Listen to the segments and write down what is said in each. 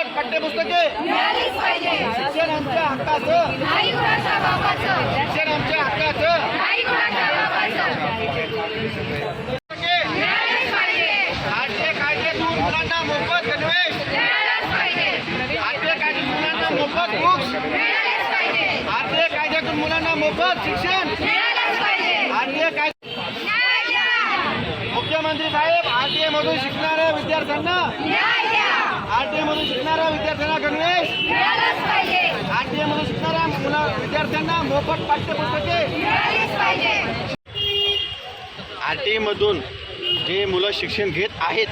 आपण पाठ्यपुस्तके शिक्षण आमच्या हक्काचं. शिक्षण आमच्या हक्काचं. आजचे कायदे दूर मुलांना मोफत गणवेश कायदे मुलांना मोफत बुक्स आजचे कायद्यातून मुलांना मोफत शिक्षण. कायदे मुख्यमंत्री साहेब आरटीए मधून शिकणाऱ्या विद्यार्थ्यांना आरटीए मधून शिकणाऱ्या विद्यार्थ्यांना गणवेश. आरटीए मधून शिकणाऱ्या मुला विद्यार्थ्यांना मोफत पाठ्यपुस्तके. आरटीए आर टी मधून जे मुलं शिक्षण घेत आहेत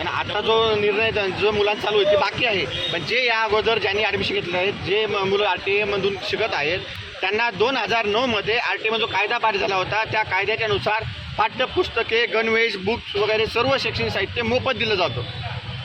आणि आता जो निर्णय जो मुलांचा चालू आहे ते बाकी आहे. पण जे या अगोदर ज्यांनी ॲडमिशन घेतलं आहे जे मुलं आर टी एमधून शिकत आहेत त्यांना दोन हजार नऊमध्ये आर टी एमधून जो कायदा पारित झाला होता. त्या कायद्याच्यानुसार पाठ्यपुस्तके गणवेश बुक्स वगैरे सर्व शैक्षणिक साहित्य मोफत दिलं जातं.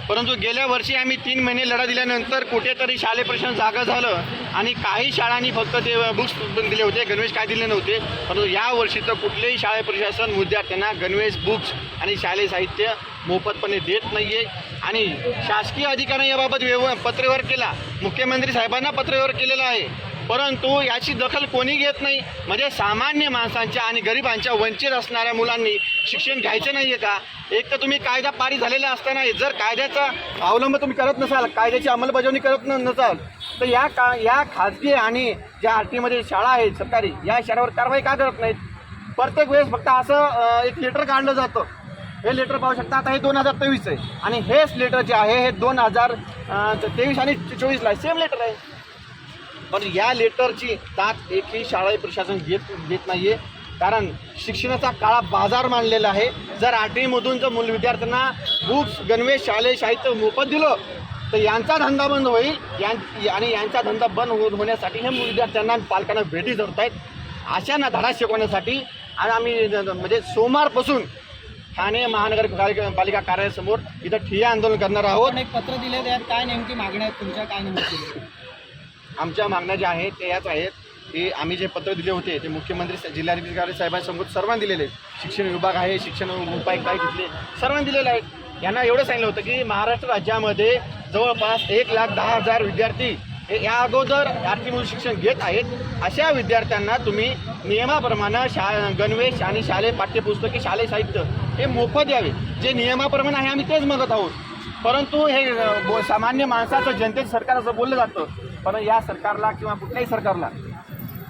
परंतु गेल्या वर्षी आम्ही तीन महिने लढा दिल्यानंतर कुठेतरी शालेय प्रशासन जागा झालं आणि काही शाळांनी फक्त ते बुक्स दिले होते गणवेश काय दिले नव्हते. परंतु या वर्षी तर कुठलेही शाळा प्रशासन विद्यार्थ्यांना गणवेश बुक्स आणि शालेय साहित्य मोफतपणे देत नाही आहे आणि शासकीय अधिकाऱ्यांनी याबाबत व्यव पत्रव्यवहार केला. मुख्यमंत्री साहेबांना पत्रव्यवहार केलेला आहे. परंतु याची दखल कोणी घेत नाही? म्हणजे सामान्य माणसांच्या आणि गरिबांच्या वंचित असणाऱ्या मुलांनी शिक्षण घ्यायचं नाही आहे का? एक तर तुम्ही कायदा पारित झालेला असताना जर कायद्याचा अवलंब तुम्ही करत नसाल कायद्याची अंमलबजावणी करत न नसाल तर या का या खाजगी आणि ज्या आर टीमध्ये शाळा आहेत सरकारी या शाळेवर कारवाई का करत नाहीत? प्रत्येक वेळेस फक्त असं एक लेटर काढलं जातं. हे लेटर पाहू शकता आता हे दोन हजार तेवीस आहे आणि हेच लेटर जे आहे हे दोन हजार तेवीस आणि चोवीसला आहे. सेम लेटर आहे. पण या लेटरची दात एकही शाळा प्रशासन घेत घेत नाही आहे कारण शिक्षणाचा काळा बाजार मांडलेला आहे. जर आठवीमधून जर मूल विद्यार्थ्यांना बुक्स गणवेश शालेय साहित्य मोफत दिलं तर यांचा धंदा बंद होईल. यां आणि यांचा धंदा बंद हो होण्यासाठी हे विद्यार्थ्यांना आणि पालकांना भेटी धरत आहेत अशांना धडा शिकवण्यासाठी आणि आम्ही म्हणजे सोमवारपासून ठाणे महानगरपालिका पालिका कार्यालयासमोर इथं ठिय्या आंदोलन करणार आहोत. एक पत्र दिले त्यात काय नेमकी मागण्या आहेत तुमच्या काय नेमकी? आमच्या मागण्या ज्या आहेत ते याच आहेत की आम्ही जे पत्र दिले होते ते मुख्यमंत्री जिल्हाधिकारी साहेबांसमोर सर्वांना दिलेले आहेत. शिक्षण विभाग आहे शिक्षण उपायुक्त आहे तिथले सर्वांना दिलेले आहेत. यांना एवढं सांगितलं होतं की महाराष्ट्र राज्यामध्ये जवळपास एक लाख दहा हजार विद्यार्थी हे या अगोदर आर्थिक शिक्षण घेत आहेत. अशा विद्यार्थ्यांना तुम्ही नियमाप्रमाणे शा गणवेश आणि शालेय पाठ्यपुस्तके शालेय साहित्य हे मोफत द्यावे. जे नियमाप्रमाणे आहे आम्ही तेच मागत आहोत. परंतु हे बो- सामान्य माणसाचं जनतेचं सरकार असं बोललं जातं. पण या सरकारला किंवा कुठल्याही सरकारला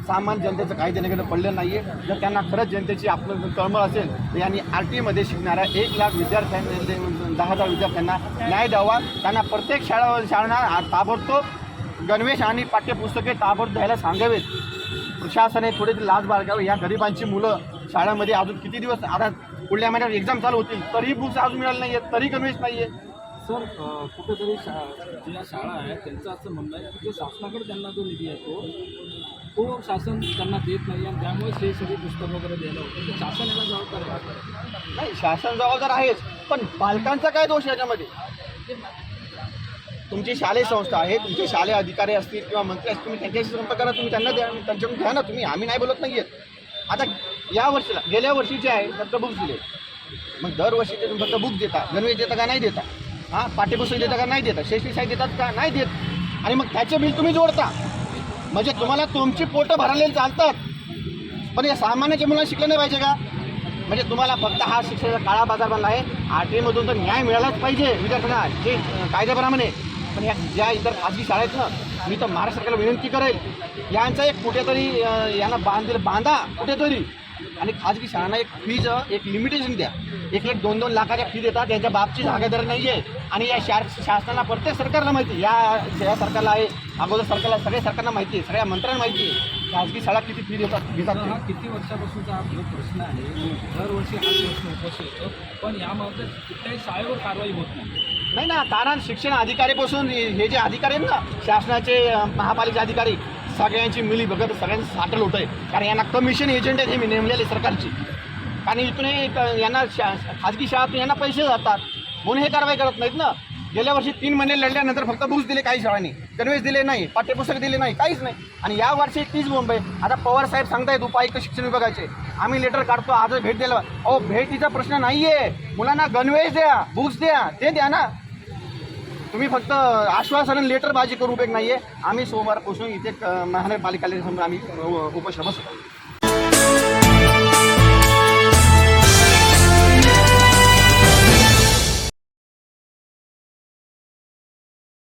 सामान्य जनतेचं काही देणं पडलं नाही आहे जर त्यांना खरंच जनतेची आपलं तळमळ असेल तर यांनी आर टीमध्ये शिकणाऱ्या एक लाख विद्यार्थ्यांना दहा हजार विद्यार्थ्यांना न्याय द्यावा. त्यांना प्रत्येक शाळा शाळांना ताबडतोब गणवेश आणि पाठ्यपुस्तके ताबडतोब द्यायला सांगावेत. प्रशासनाने थोडी लाज बाळगावी. या गरिबांची मुलं शाळेमध्ये अजून किती दिवस आता पुढल्या महिन्यात एक्झाम चालू होतील तरीही बुक्स अजून मिळाले नाही आहेत तरी गणवेश नाही आहे सर कुठेतरी शा ज्या शाळा आहेत त्यांचं असं म्हणणं आहे की जो शासनाकडे त्यांना जो निधी येतो तो शासन त्यांना देत नाही आणि त्यामुळे हे सगळी पुस्तकं वगैरे द्यायला होतं. तर शासन याला जबाबदार आहे नाही शासन जबाबदार आहेच पण पालकांचा काय दोष याच्यामध्ये? तुमची शालेय संस्था आहे तुमचे शालेय अधिकारी असतील किंवा मंत्री असतील तुम्ही त्यांच्याशी संपर्क करा तुम्ही त्यांना द्या त्यांच्याकडून घ्या ना तुम्ही आम्ही नाही बोलत नाही आहेत आता या वर्षीला गेल्या वर्षी जे आहे फक्त बुक्स दिले. मग दरवर्षी ते तुम्ही फक्त बुक देता गणवेश देता का नाही देता? हां पाठ्यपुस्तक देता का? नाही देता. शैक्षणिक साहित्य देतात का? नाही देत. आणि मग त्याचे बिल तुम्ही जोडता. म्हणजे तुम्हाला तुमची पोटं भरालेली चालतात. पण या सामान्याच्या मुलांना शिकलं नाही पाहिजे का? म्हणजे तुम्हाला फक्त हा शिक्षणाचा काळा बाजार बनला आहे. आर टी एमधून तर न्याय मिळालाच पाहिजे विद्यार्थ्यांना. जे कायद्याप्रमाणे. पण ह्या ज्या इतर खाजगी शाळा आहेत ना मी तर महाराष्ट्र सरकारला विनंती करेल. यांचा एक कुठेतरी यांना बांधील बांधा कुठेतरी. आणि खाजगी शाळांना एक फीज एक लिमिटेशन द्या. एक एक दोन दोन लाखाच्या फी देतात. त्यांच्या बापची जागादार नाही आहे आणि या शा शासनाला प्रत्येक सरकारला माहिती आहे. या या सरकारला आहे. अगोदर सरकारला सगळ्या सरकारला माहिती आहे. सगळ्या मंत्र्यांना माहिती आहे. खाजगी शाळा किती फी देतात घेतात. हा किती वर्षापासूनचा जो प्रश्न आहे दरवर्षी हा प्रश्न उपस्थित येतो पण याबाबत कुठल्याही शाळेवर कारवाई होत नाही. नाही ना कारण शिक्षण अधिकारीपासून हे हे जे अधिकारी आहेत ना शासनाचे महापालिका अधिकारी सगळ्यांची मिली बघत सगळ्यांचं साठल होत आहे कारण यांना कमिशन एजंट आहेत हे मी नेमलेले सरकारची. कारण इथून यांना शा खाजगी शाळातून यांना पैसे जातात. म्हणून हे कारवाई करत नाहीत ना. गेल्या वर्षी तीन महिने लढल्यानंतर फक्त बुक्स दिले काही शाळांनी. गणवेश दिले नाही पाठ्यपुस्तक दिले नाही काहीच नाही. आणि या वर्षी तीच मुंबई आता पवार साहेब सांगतायत उपायुक्त शिक्षण विभागाचे. आम्ही लेटर काढतो आज भेट द्यायला. अहो भेटीचा प्रश्न नाही आहे मुलांना गणवेश द्या बुक्स द्या ते द्या ना. तुम्ही फक्त आश्वासन आणि लेटरबाजी करू उपयोग आहे आम्ही सोमवारपासून इथे महानगरपालिकेसमोर आम्ही उपश्रम